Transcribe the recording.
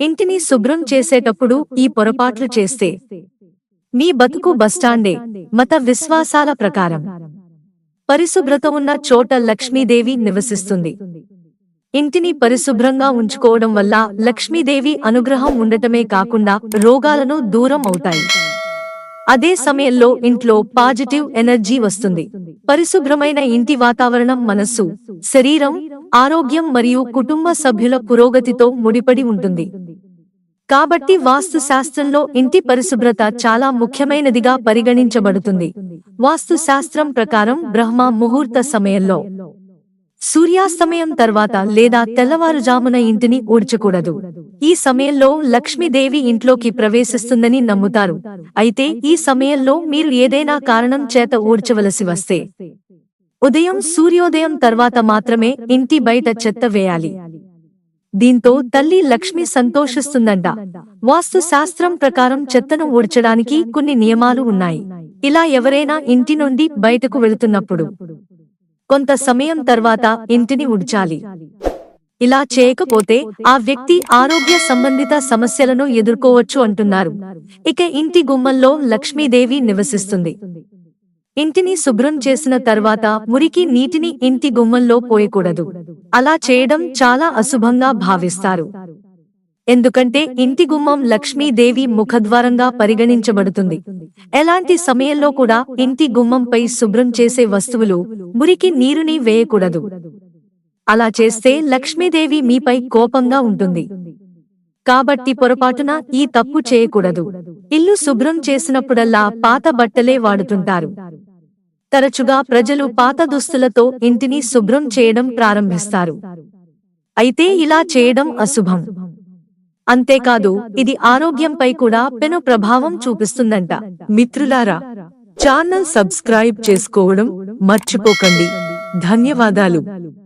ఇంటిని శుభ్రం చేసేటప్పుడు ఈ పొరపాట్లు చేస్తే. మీ బతుకు బస్టాండే మత విశ్వాసాల ప్రకారం. పరిశుభ్రత ఉన్న చోట లక్ష్మీదేవి నివసిస్తుంది. ఇంటిని పరిశుభ్రంగా ఉంచుకోవడం వల్ల లక్ష్మీదేవి అనుగ్రహం ఉండటమే కాకుండా రోగాలను దూరం అవుతాయి. అదే సమయంలో ఇంట్లో పాజిటివ్ ఎనర్జీ వస్తుంది. పరిశుభ్రమైన ఇంటి వాతావరణం మనస్సు శరీరం ఆరోగ్యం మరియు కుటుంబ సభ్యుల పురోగతితో ముడిపడి ఉంటుంది. కాబట్టి వాస్తు శాస్త్రంలో ఇంటి పరిశుభ్రత చాలా ముఖ్యమైనదిగా పరిగణించబడుతుంది. వాస్తు శాస్త్రం ప్రకారం బ్రహ్మ ముహూర్త సమయంలో సూర్యాస్తమయం తర్వాత లేదా తెల్లవారుజామున ఇంటిని ఊడ్చకూడదు. ఈ సమయంలో లక్ష్మీదేవి ఇంట్లోకి ప్రవేశిస్తుందని నమ్ముతారు. అయితే ఈ సమయంలో మీరు ఏదైనా కారణం చేత ఊడ్చవలసి వస్తే ఉదయం సూర్యోదయం తర్వాత మాత్రమే ఇంటి బయట చెత్త వేయాలి. దీంతో తల్లి లక్ష్మి సంతోషిస్తుందంట. వాస్తు శాస్త్రం ప్రకారం చెత్తను ఊడ్చడానికి కొన్ని నియమాలు ఉన్నాయి. ఇలా ఎవరైనా ఇంటి నుండి బయటకు వెళుతున్నప్పుడు కొంత సమయం తర్వాత ఇంటిని ఉడ్చాలి ఇలా చేయకపోతే ఆ వ్యక్తి ఆరోగ్య సంబంధిత సమస్యలను ఎదుర్కోవచ్చు అంటున్నారు. ఇక ఇంటి గుమ్మంలో లక్ష్మీదేవి నివసిస్తుంది. ఇంటిని శుభ్రం చేసిన తర్వాత మురికి నీటిని ఇంటి గుమ్మంలో పోయకూడదు. అలా చేయడం చాలా అశుభంగా భావిస్తారు. ఎందుకంటే ఇంటి గుమ్మం లక్ష్మీదేవి ముఖద్వారంగా పరిగణించబడుతుంది. ఎలాంటి సమయంలో కూడా ఇంటి గుమ్మంపై శుభ్రం చేసే వస్తువులు మురికి నీరుని వేయకూడదు. అలా చేస్తే లక్ష్మీదేవి మీపై కోపంగా ఉంటుంది. కాబట్టి పొరపాటున ఈ తప్పు చేయకూడదు. ఇల్లు శుభ్రం చేసినప్పుడల్లా పాత బట్టలే వాడుతుంటారు. తరచుగా ప్రజలు పాత దుస్తులతో ఇంటిని శుభ్రం చేయడం ప్రారంభిస్తారు. అయితే ఇలా చేయడం అశుభం. అంతేకాదు ఇది ఆరోగ్యంపై కూడా పెను ప్రభావం చూపిస్తుందంట. మిత్రులారా ఛానల్ సబ్స్క్రైబ్ చేసుకోవడం మర్చిపోకండి. ధన్యవాదాలు.